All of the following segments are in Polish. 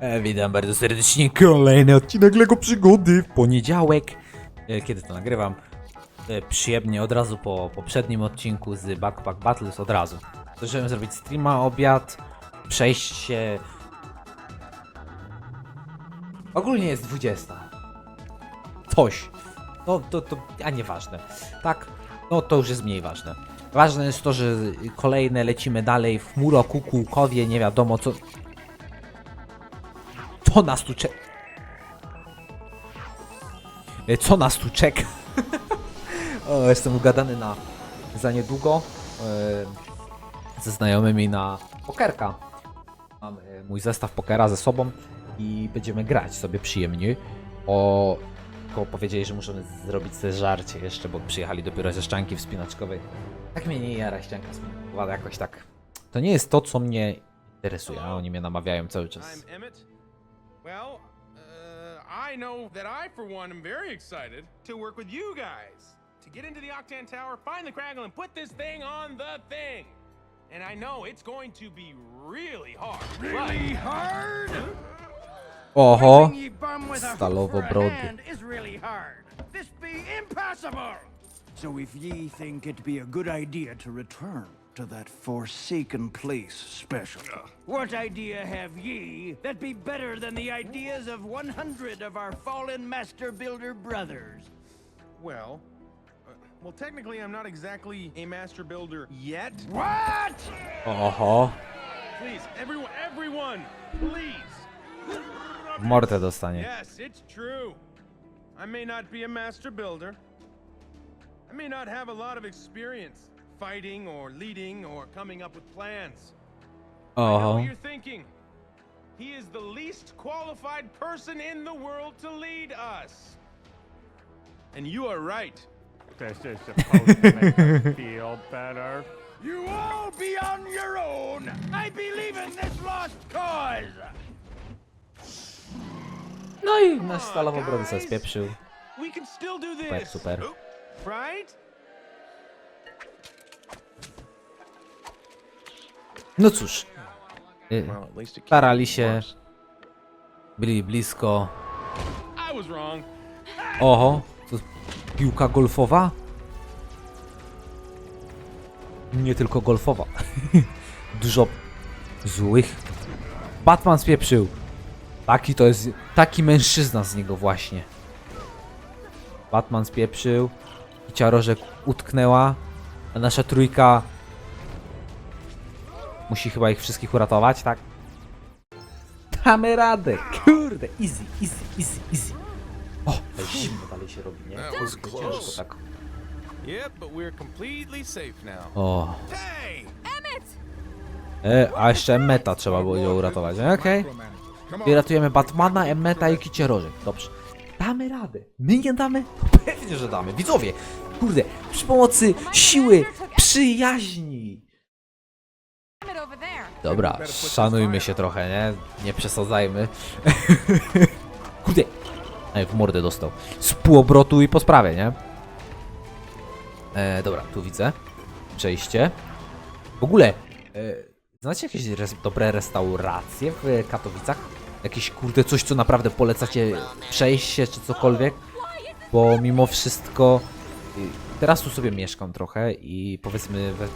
E, witam bardzo serdecznie. Kolejny odcinek Lego Przygody w poniedziałek. E, kiedy to nagrywam? E, przyjemnie od razu po poprzednim odcinku z Backpack Battles od razu. Zdążyłem zrobić streama, obiad, przejść się. Ogólnie jest 20. Coś. No to, to, a nieważne. Tak, no to już jest mniej ważne. Ważne jest to, że kolejne lecimy dalej w Muroku, Kółkowie, nie wiadomo co. Co nas tu czeka? Co nas tu czeka? o, jestem ugadany na za niedługo e, ze znajomymi na pokerka. Mam e, mój zestaw pokera ze sobą i będziemy grać sobie przyjemnie. O, tylko powiedzieli, że muszę zrobić sobie żarcie jeszcze, bo przyjechali dopiero ze ścianki wspinaczkowej. Tak mnie nie jara ścianka wspinaczkowa, jakoś tak. To nie jest to, co mnie interesuje, a oni mnie namawiają cały czas. I'm Emmett. Well, uh, I know that I, for one, am very excited to work with you guys to get into the Octan Tower, find the Craggle, and put this thing on the thing. And I know it's going to be really hard. Really hard? Oho, Ye bum with Stalowo brody. hand is really hard. This be impossible. So if ye think it be a good idea to return to that forsaken place special, what idea have ye that be better than the ideas of 100 of our fallen master builder brothers? Well, uh, well, technically, I'm not exactly a master builder yet. What? oho, Please, everyone, everyone, please. Morte dostanie. Yes, it's true. I may not be a master builder. I may not have a lot of experience fighting or leading or coming up with plans. I know Oho, what you're thinking. He is the least qualified person in the world to lead us. And you are right. This is supposed to make us feel better. You all be on your own. I believe in this lost cause. no i nasz stalowo brody sobie spieprzył. We can still do Super, super. Right? No cóż, y, starali się, byli blisko. Oho, to piłka golfowa? Nie tylko golfowa. Dużo złych. Batman spieprzył. Taki to jest, taki mężczyzna z niego właśnie. Batman spieprzył. I ciarożek utknęła. A nasza trójka musi chyba ich wszystkich uratować, tak? Damy radę, kurde, easy, easy, easy, easy. O, to zimno dalej się robi, nie? That was Ciężko tak. Yep, but we're completely safe now. O, Hey! e, a jeszcze Meta trzeba było ją uratować, e, okej. I ratujemy Batmana, Emmeta i Kicierożek, dobrze. Damy radę. My nie damy? Pewnie, że damy. Widzowie, kurde, przy pomocy siły, przyjaźni. Dobra, szanujmy się trochę, nie? Nie przesadzajmy. Kurde. Ej, w mordę dostał. Z półobrotu i po sprawie, nie? E, dobra, tu widzę. Przejście. W ogóle, e, znacie jakieś res dobre restauracje w Katowicach? Jakieś, kurde, coś, co naprawdę polecacie przejście czy cokolwiek? Bo mimo wszystko... Teraz tu sobie mieszkam trochę i powiedzmy we-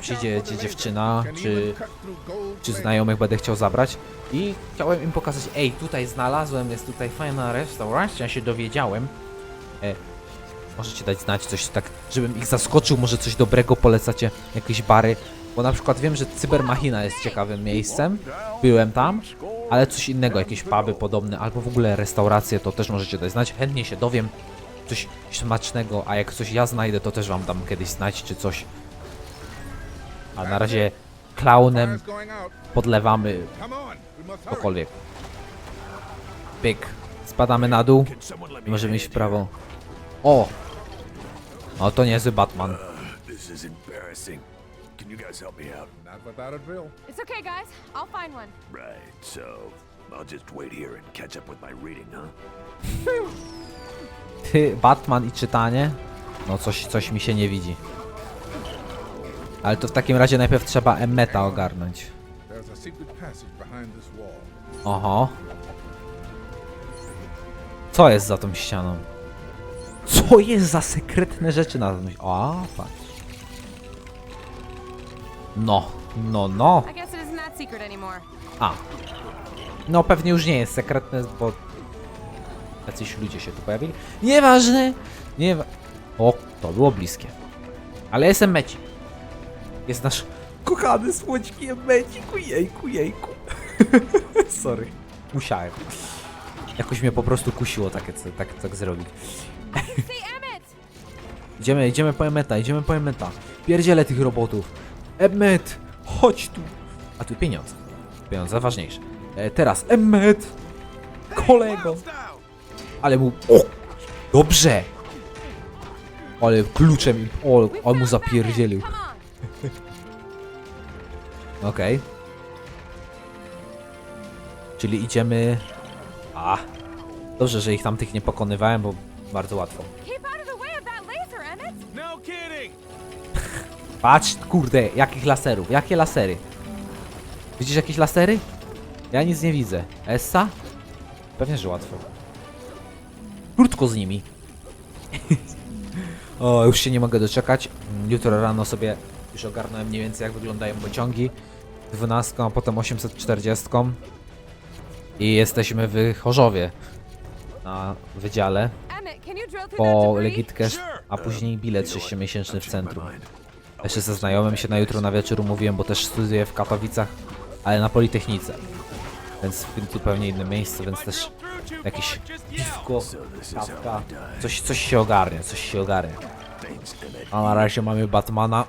przyjdzie dzie- dziewczyna czy, czy znajomych będę chciał zabrać. I chciałem im pokazać, ej tutaj znalazłem, jest tutaj fajna restauracja, się dowiedziałem. E, możecie dać znać coś tak, żebym ich zaskoczył, może coś dobrego polecacie, jakieś bary, bo na przykład wiem, że Cybermachina jest ciekawym miejscem, byłem tam, ale coś innego, jakieś puby podobne, albo w ogóle restauracje, to też możecie dać znać, chętnie się dowiem, coś smacznego, a jak coś ja znajdę, to też wam dam kiedyś znać, czy coś. A na razie klaunem podlewamy cokolwiek. Pyk. Spadamy na dół i możemy iść w prawo. O! O, to niezły Batman. This is embarrassing. Can you guys help me out? Not without a drill. It's okay, guys. I'll find one. Right, so I'll just wait here and catch up with my reading, huh? Ty, Batman i czytanie? No coś, coś mi się nie widzi. Ale to w takim razie najpierw trzeba Emmeta ogarnąć. Oho. Co jest za tą ścianą? Co jest za sekretne rzeczy na tym? A, patrz. No, no, no. A. No pewnie już nie jest sekretne, bo jacyś ludzie się tu pojawili. Nieważne. Nie O, to było bliskie. Ale jestem meci. Jest nasz kochany słodki meciku, jejku, jejku. Sorry. Musiałem. Jakoś mnie po prostu kusiło takie, co- tak, tak zrobić. Idziemy, idziemy po Emmeta, idziemy po Emmeta. Pierdzielę tych robotów. Emmet, chodź tu. A tu pieniądze. Pieniądze ważniejsze. E, teraz Emmet, kolego. Ale mu... O! Dobrze! Ale kluczem im... O, on mu zapierdzielił. Okej. Czyli idziemy... A. Dobrze, że ich tamtych nie pokonywałem, bo bardzo łatwo. No. Patrz, kurde, jakich laserów, jakie lasery? Widzisz jakieś lasery? Ja nic nie widzę. Essa? Pewnie, że łatwo. Krótko z nimi. o, już się nie mogę doczekać. Jutro rano sobie już ogarnąłem mniej więcej jak wyglądają pociągi. 12, a potem 840. I jesteśmy w Chorzowie. Na wydziale. Po legitkę, a później bilet 6-miesięczny w centrum. Jeszcze ze znajomym się na jutro na wieczór umówiłem, bo też studiuję w Katowicach, ale na Politechnice. Więc w zupełnie innym miejscu, więc też jakieś piwko, kawka, coś, coś się ogarnie, coś się ogarnie. A na razie mamy Batmana,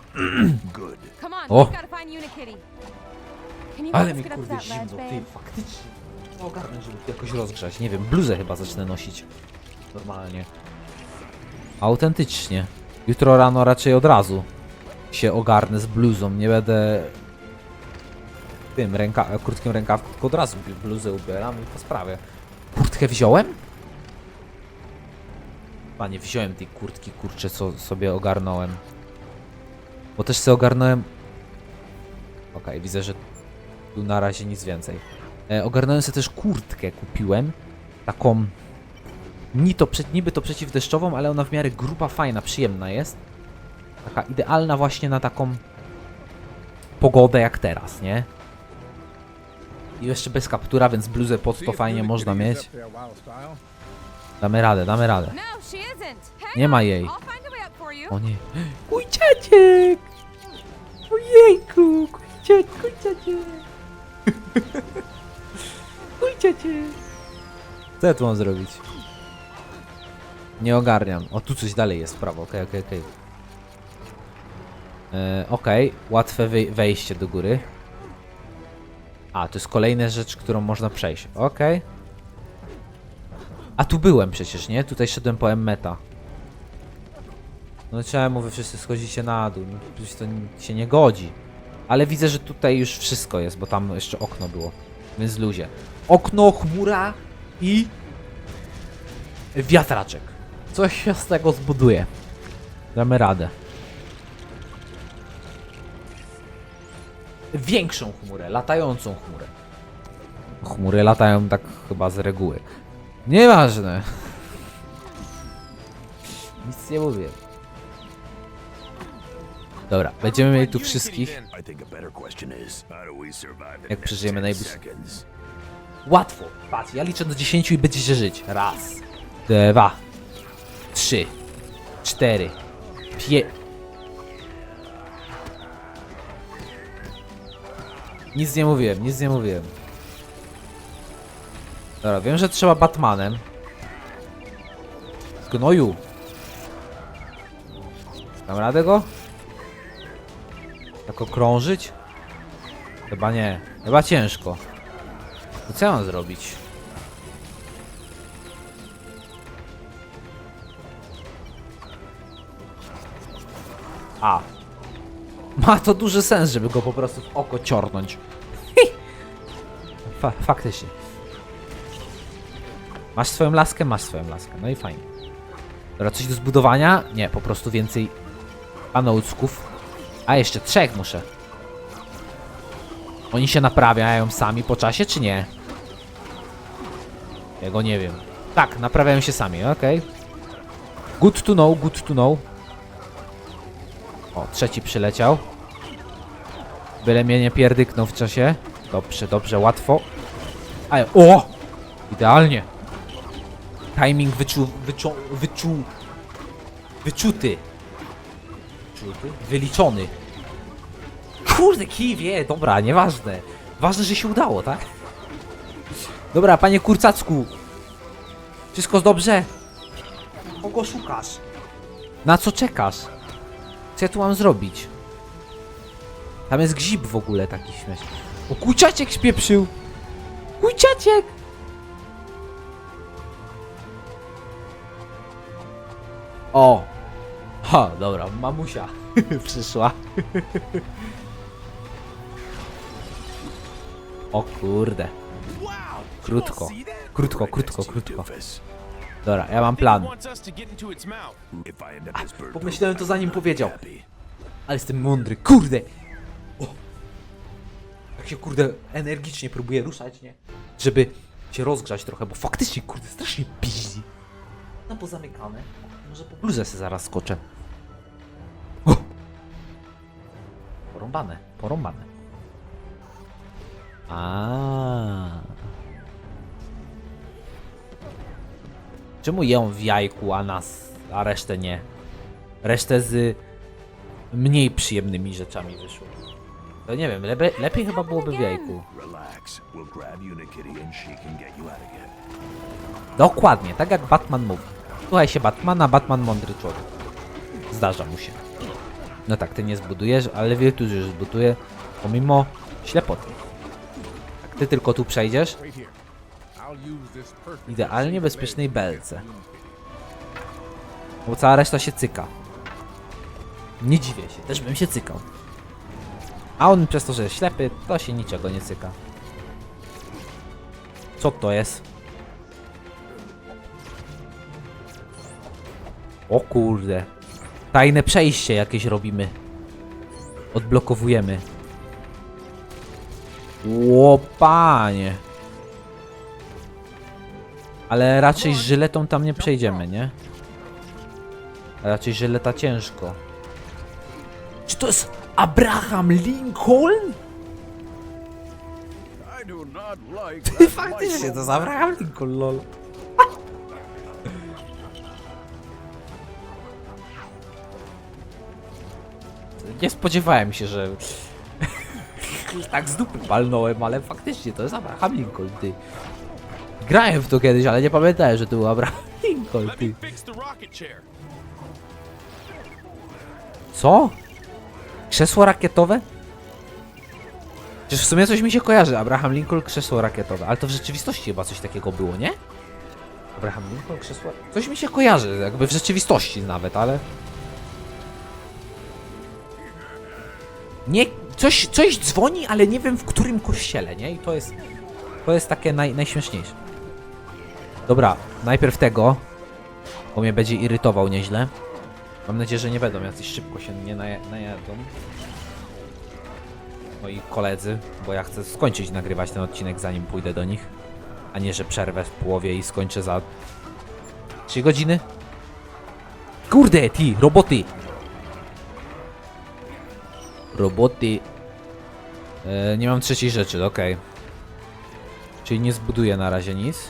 O. ale mi kurde zimno, ty, faktycznie. Ogarnąć, żeby jakoś rozgrzać, nie wiem, bluzę chyba zacznę nosić. Normalnie. Autentycznie. Jutro rano raczej od razu się ogarnę z bluzą, nie będę tym ręka krótkim rękawku, tylko od razu bluzę ubieram i po sprawie. Kurtkę wziąłem? Panie, wziąłem tej kurtki, kurczę, co sobie ogarnąłem. Bo też sobie ogarnąłem... Okej, widzę, że tu na razie nic więcej. E, ogarnąłem sobie też kurtkę, kupiłem. Taką... Ni to, niby to przeciwdeszczową, ale ona w miarę gruba, fajna, przyjemna jest. Taka idealna właśnie na taką pogodę jak teraz, nie? I jeszcze bez kaptura, więc bluzę pod to fajnie można mieć. Damy radę, damy radę. Nie ma jej. O nie. Dziadek! Ojejku! Dziadek! Mój dziadek! Co ja tu mam zrobić? Nie ogarniam. O, tu coś dalej jest w prawo. Okej, okej, okej. E, Okej, łatwe wej- wejście do góry. A, to jest kolejna rzecz, którą można przejść. Okej. A tu byłem przecież, nie? Tutaj szedłem po M-meta. No czemu wy wszyscy schodzicie na dół? No, przecież to się nie godzi. Ale widzę, że tutaj już wszystko jest, bo tam jeszcze okno było. Więc luzie. Okno, chmura i... Wiatraczek. Coś się z tego zbuduje. Damy radę. Większą chmurę, latającą chmurę. Chmury latają tak chyba z reguły. Nieważne. Nic nie mówię. Dobra, będziemy mieli tu wszystkich. Jak przeżyjemy 10 najbliższe-? Łatwo. Patrz, ja liczę do 10 i będziecie żyć. Raz, dwa, trzy, cztery, pie... Nic nie mówiłem, nic nie mówiłem. Dobra, wiem, że trzeba Batmanem. Gnoju. Dam radę go? Tak okrążyć? Chyba nie. Chyba ciężko. To co ja mam zrobić? A. Ma to duży sens, żeby go po prostu w oko ciornąć. Fa faktycznie. Masz swoją laskę? Masz swoją laskę. No i fajnie. Dobra, coś do zbudowania? Nie, po prostu więcej panoucków. A, jeszcze trzech muszę. Oni się naprawiają sami po czasie, czy nie? Ja go nie wiem. Tak, naprawiają się sami, okej. Good to know, good to know. O, trzeci przyleciał. Byle mnie nie pierdyknął w czasie. Dobrze, dobrze, łatwo. Ale, o! Idealnie. Timing wyczu, wyczu, wyczu, wyczuty. Wyczuty? Wyliczony. Kurde, kij wie, dobra, nieważne. Ważne, że się udało, tak? Dobra, panie kurcacku. Wszystko dobrze? Kogo szukasz? Na co czekasz? Co ja tu mam zrobić? Tam jest grzyb w ogóle taki śmieszny. O, kujciaciek śpieprzył! Kujciaciek! O! Ha, dobra, mamusia przyszła. O kurde. Krótko. Krótko, krótko, krótko. Dobra, ja mam plan. Pomyślałem to zanim powiedział. Ale jestem mądry, kurde! O! Jak się kurde energicznie próbuję ruszać, nie? Żeby się rozgrzać trochę, bo faktycznie kurde strasznie piździ. No bo zamykane. Może po bluzę sobie zaraz skoczę. O! Porąbane, porąbane. A. Czemu ją w jajku, a nas, a resztę nie? Resztę z mniej przyjemnymi rzeczami wyszło. To nie wiem, lepiej, lepiej chyba byłoby w jajku. Dokładnie, tak jak Batman mówi. Słuchaj się Batmana, Batman mądry człowiek. Zdarza mu się. No tak, ty nie zbudujesz, ale Virtus już zbuduje, pomimo ślepoty. Jak ty tylko tu przejdziesz, idealnie bezpiecznej belce. Bo cała reszta się cyka. Nie dziwię się, też bym się cykał. A on przez to, że jest ślepy, to się niczego nie cyka. Co to jest? O kurde. Tajne przejście jakieś robimy. Odblokowujemy. Łopanie. Ale raczej z żyletą tam nie przejdziemy, nie? Raczej żyleta ciężko. Czy to jest Abraham Lincoln? That Faktycznie to jest Abraham Lincoln, lol. Nie spodziewałem się, że tak z dupy palnąłem, ale faktycznie to jest Abraham Lincoln, ty. Grałem w to kiedyś, ale nie pamiętałem, że to był Abraham Lincoln, ty. Co? Krzesło rakietowe? Przecież w sumie coś mi się kojarzy. Abraham Lincoln, krzesło rakietowe. Ale to w rzeczywistości chyba coś takiego było, nie? Abraham Lincoln, krzesło... Coś mi się kojarzy, jakby w rzeczywistości nawet, ale... Nie... Coś, coś dzwoni, ale nie wiem w którym kościele, nie? I to jest... To jest takie naj, najśmieszniejsze. Dobra, najpierw tego, bo mnie będzie irytował nieźle. Mam nadzieję, że nie będą jacyś szybko się nie najadą. Moi koledzy, bo ja chcę skończyć nagrywać ten odcinek zanim pójdę do nich. A nie, że przerwę w połowie i skończę za 3 godziny. Kurde, ti, roboty! Roboty. E, nie mam trzeciej rzeczy, okej. Czyli nie zbuduję na razie nic.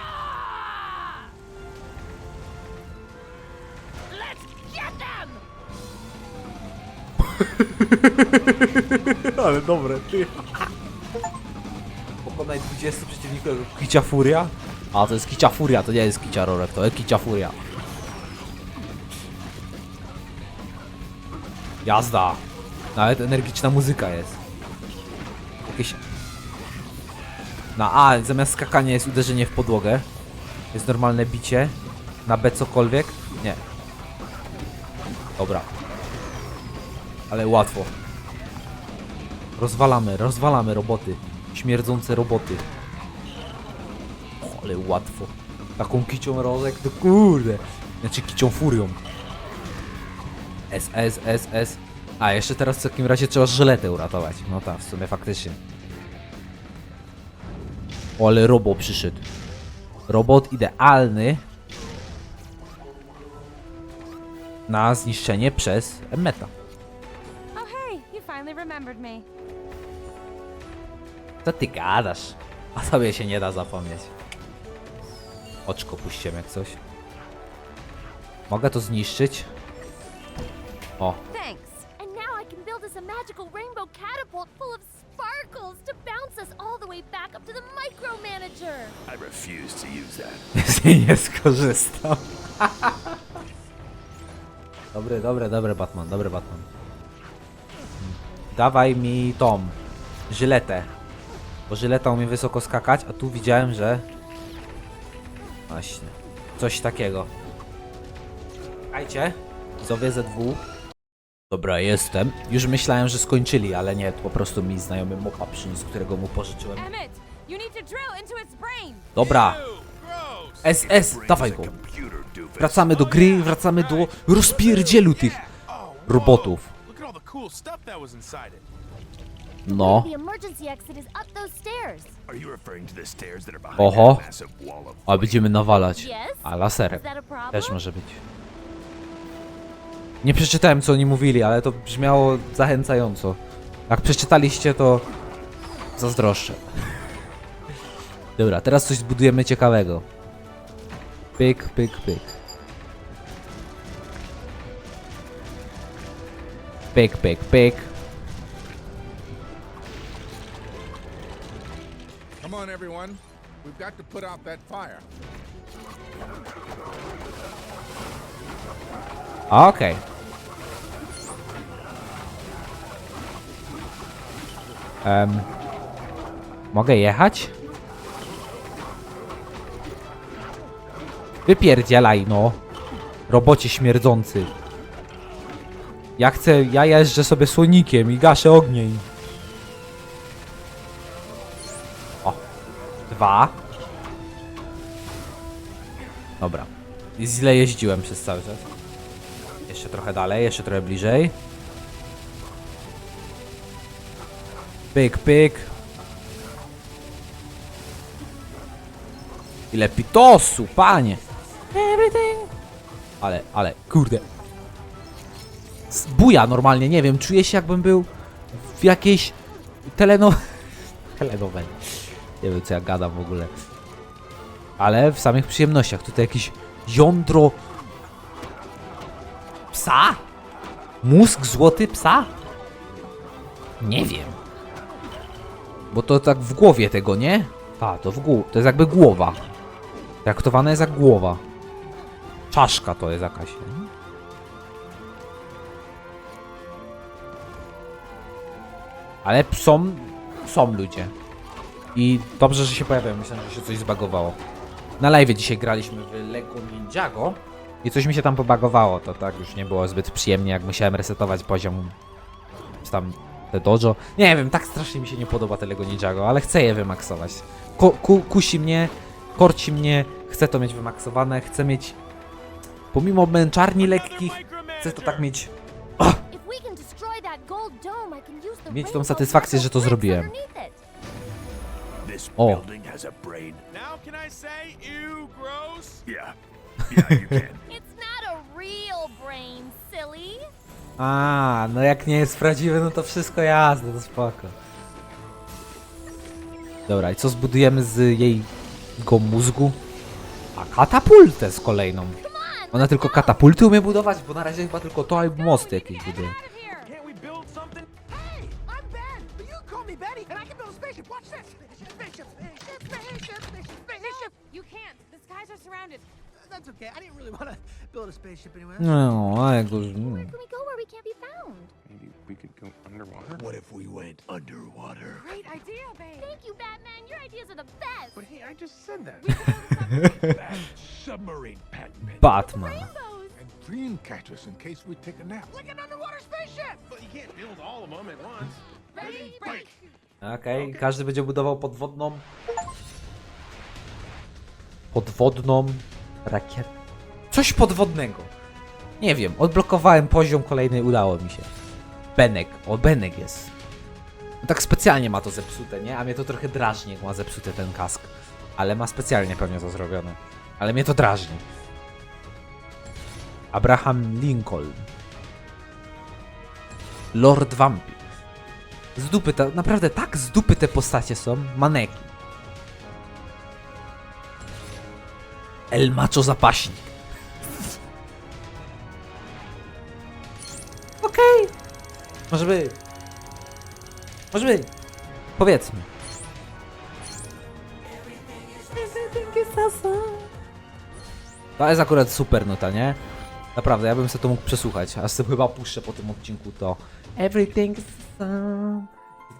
Ale dobre, ty. Pokonaj 20 przeciwników Kicia Furia? A, to jest Kicia Furia, to nie jest Kicia Rorek, to jest Kicia Furia. Jazda. Nawet energiczna muzyka jest. Jakieś... Na A, zamiast skakania jest uderzenie w podłogę. Jest normalne bicie. Na B cokolwiek? Nie. Dobra. Ale łatwo. Rozwalamy, rozwalamy roboty. Śmierdzące roboty. O, ale łatwo. Taką kicią rozek, to kurde. Znaczy kicią furią. S, S, S, S. A, jeszcze teraz w takim razie trzeba żyletę uratować. No tak, w sumie faktycznie. O, ale robot przyszedł. Robot idealny na zniszczenie przez Emmeta. Oh, hey, you finally remembered me. Co ty gadasz? A sobie się nie da zapomnieć. Oczko puściłem jak coś. Mogę to zniszczyć? O, Thanks. And now I can build us a magical rainbow catapult full of sparkles to bounce us all the way back up to the micromanager. I refuse to use that. z niej nie skorzystam. dobry, dobry, dobry Batman, dobry Batman. Dawaj mi tą żyletę. Bo żyleta umie wysoko skakać, a tu widziałem, że... Właśnie. Coś takiego. Czekajcie. Widzowie ZW. Dobra, jestem. Już myślałem, że skończyli, ale nie, po prostu mi znajomy mopa przyniósł, którego mu pożyczyłem. Dobra. SS, dawaj go. Wracamy do gry, wracamy do rozpierdzielu tych robotów. No. Oho. A będziemy nawalać. A laserem. Też może być. Nie przeczytałem co oni mówili, ale to brzmiało zachęcająco. Jak przeczytaliście to zazdroszczę. Dobra, teraz coś zbudujemy ciekawego. Pyk, pyk, pyk. Pyk, pyk, pyk. Come on, everyone. We've got to put out that fire. Okej. Em, mogę jechać? Wypierdzielaj, no. Robocie śmierdzący. Ja chcę, ja jeżdżę sobie słonikiem i gaszę ogień. Dwa. Dobra. I źle jeździłem przez cały czas. Jeszcze trochę dalej, jeszcze trochę bliżej. Pyk, pyk. Ile pitosu, panie. Everything. Ale, ale, kurde. Buja normalnie, nie wiem, czuję się jakbym był w jakiejś teleno... telenoweli. Nie wiem co ja gadam w ogóle. Ale w samych przyjemnościach. Tutaj jakieś jądro Psa? Mózg złoty psa? Nie wiem. Bo to tak w głowie tego, nie? A, to w głowie. To jest jakby głowa. Traktowana jest jak głowa. Czaszka to jest jakaś. nie? Ale są, są ludzie. I dobrze, że się pojawiają. Myślałem, że się coś zbagowało. Na live dzisiaj graliśmy w Lego Ninjago. I coś mi się tam pobagowało, to tak już nie było zbyt przyjemnie, jak musiałem resetować poziom tam te dojo. Nie wiem, tak strasznie mi się nie podoba te Lego Ninjago, ale chcę je wymaksować. Ku, ku, kusi mnie, korci mnie, chcę to mieć wymaksowane, chcę mieć pomimo męczarni lekkich, chcę to tak mieć. The Mieć tą satysfakcję, że to zrobiłem. This Oh. building has a brain. Now can I say, ew, gross? Yeah. Yeah, you can. It's not a real brain, silly. A, no jak nie jest prawdziwy, no to wszystko jasne, to spoko. Dobra, i co zbudujemy z jej go mózgu? A katapultę z kolejną. Ona tylko katapulty umie budować, bo na razie chyba tylko to albo mosty jakieś buduje. Spaceship, spaceship, spaceship, spaceship, spaceship. You can't. The skies are surrounded. Uh, that's okay. I didn't really want to build a spaceship anyway. No, a jak go... Where can we go where we can't be found? Maybe we could go underwater? What if we went underwater? Great idea, babe. Thank you, Batman. Your ideas are the best. But hey, I just said that. That submarine Batman. Batman. Rainbows. And dream catchers in case we take a nap. Like an underwater spaceship! But you can't build all of them at once. Ready, break. Okej, każdy będzie budował podwodną... Podwodną rakietę. Coś podwodnego. Nie wiem, odblokowałem poziom kolejny, udało mi się. Benek, o Benek jest. No tak specjalnie ma to zepsute, nie? A mnie to trochę drażni, jak ma zepsuty ten kask. Ale ma specjalnie pewnie to zrobione. Ale mnie to drażni. Abraham Lincoln. Lord Vampir. Z dupy, te, naprawdę tak z dupy te postacie są. Maneki. El Macho Zapaśnik. Okej. Może być. Może być. Powiedzmy. To jest akurat super nuta, nie? Naprawdę, ja bym sobie to mógł przesłuchać, a sobie chyba puszczę po tym odcinku to Everything is fine.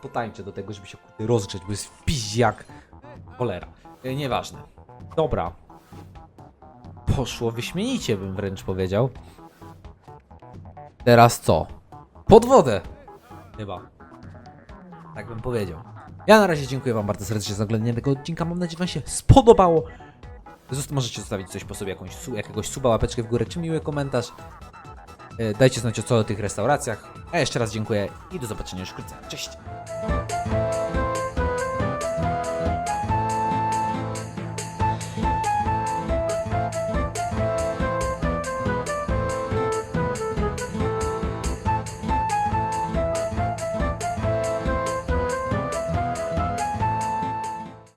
Potańczę do tego, żeby się kurde rozgrzeć, bo jest w jak cholera. E, Nieważne. Dobra. Poszło wyśmienicie, bym wręcz powiedział. Teraz co? Pod wodę! Chyba. Tak bym powiedział. Ja na razie dziękuję wam bardzo serdecznie za oglądanie tego odcinka. Mam nadzieję, że wam się spodobało. Zost- możecie zostawić coś po sobie, jakąś, jakiegoś suba, łapeczkę w górę, czy miły komentarz. E, Dajcie znać o co o tych restauracjach. A jeszcze raz dziękuję i do zobaczenia już wkrótce. Cześć!